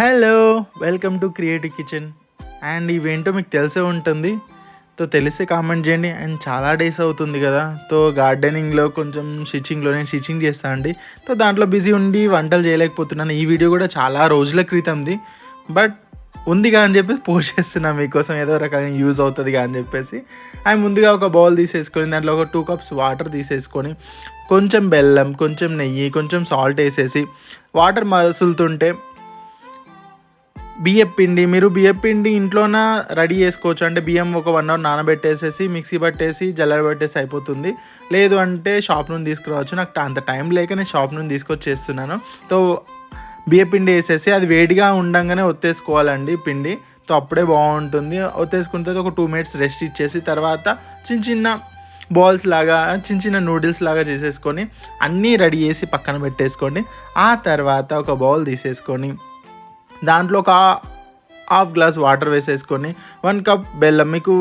Hello welcome to creative kitchen and ఇవేంటో మీకు తెలిసే ఉంటుంది. తో తెలిస్తే కామెంట్ చేయండి. అండ్ చాలా డేస్ అవుతుంది కదా. తో గార్డెనింగ్లో కొంచెం స్టిచ్చింగ్లో నేను స్టిచ్చింగ్ చేస్తాను అండి. తో దాంట్లో బిజీ ఉండి వంటలు చేయలేకపోతున్నాను. ఈ వీడియో కూడా చాలా రోజుల క్రితంది. బట్ ఉందిగా అని చెప్పేసి పోస్ట్ చేస్తున్నా. మీకోసం ఏదో రకంగా యూజ్ అవుతుందిగా అని చెప్పేసి. అండ్ ముందుగా ఒక బౌల్ తీసేసుకొని దాంట్లో ఒక టూ కప్స్ వాటర్ తీసేసుకొని కొంచెం బెల్లం కొంచెం నెయ్యి కొంచెం సాల్ట్ వేసేసి వాటర్ మసులుతుంటే బియ్యం పిండి మీరు బియ్యం పిండి ఇంట్లోన రెడీ చేసుకోవచ్చు. అంటే బియ్యం ఒక వన్ అవర్ నానబెట్టేసేసి మిక్సీ పట్టేసి జల్లర పట్టేసి అయిపోతుంది. లేదు అంటే షాప్ నుండి తీసుకురావచ్చు. నాకు అంత టైం లేక నేను షాప్ నుండి తీసుకొచ్చి చేస్తున్నాను. సో బియ్యం పిండి వేసేసి అది వేడిగా ఉండంగానే ఒత్తేసుకోవాలండి పిండి. సో అప్పుడే బాగుంటుంది. ఒత్తేసుకున్న తర్వాత ఒక టూ మినిట్స్ రెస్ట్ ఇచ్చేసి తర్వాత చిన్న చిన్న బాల్స్ లాగా చిన్న చిన్న నూడిల్స్ లాగా చేసేసుకొని అన్నీ రెడీ చేసి పక్కన పెట్టేసుకోండి. ఆ తర్వాత ఒక బౌల్ తీసేసుకొని దాంట్లో ఒక హాఫ్ గ్లాస్ వాటర్ వేసేసుకొని వన్ కప్ బెల్లం. మీకు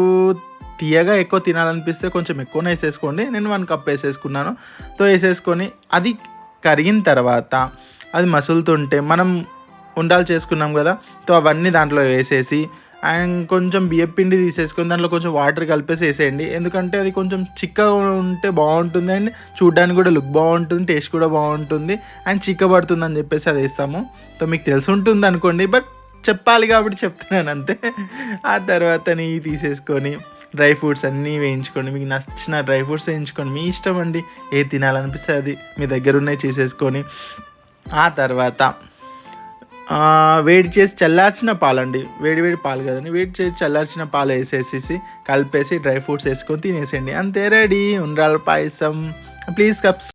తీయగా ఎక్కువ తినాలనిపిస్తే కొంచెం ఎక్కువనే వేసేసుకోండి. నేను వన్ కప్ వేసేసుకున్నాను. తో వేసేసుకొని అది కరిగిన తర్వాత అది మసులుతుంటే మనం ఉండాలు చేసుకున్నాం కదా తో అవన్నీ దాంట్లో వేసేసి అండ్ కొంచెం బియ్యం పిండి తీసేసుకొని దాంట్లో కొంచెం వాటర్ కలిపేసి వేసేయండి. ఎందుకంటే అది కొంచెం చిక్కగా ఉంటే బాగుంటుంది అండ్ చూడడానికి కూడా లుక్ బాగుంటుంది టేస్ట్ కూడా బాగుంటుంది అండ్ చిక్కబడుతుంది అని చెప్పేసి అది వేస్తాము. సో మీకు తెలిసి ఉంటుంది అనుకోండి బట్ చెప్పాలి కాబట్టి చెప్తున్నాను అంతే. ఆ తర్వాత నెయ్యి తీసేసుకొని డ్రై ఫ్రూట్స్ అన్నీ వేయించుకోండి. మీకు నచ్చిన డ్రై ఫ్రూట్స్ వేయించుకోండి. మీ ఇష్టం అండి. ఏ తినాలనిపిస్తే అది మీ దగ్గర ఉన్నాయి చేసేసుకొని. ఆ తర్వాత వేడి చేసి చల్లార్చిన పాలండి. వేడి వేడి పాలు కదండి. వేడి చేసి చల్లార్చిన పాలు వేసేసేసి కలిపేసి డ్రై ఫ్రూట్స్ వేసుకొని తినేసేయండి. అంతే రెడీ. ఉండ్రాల పాయసం. Please cups.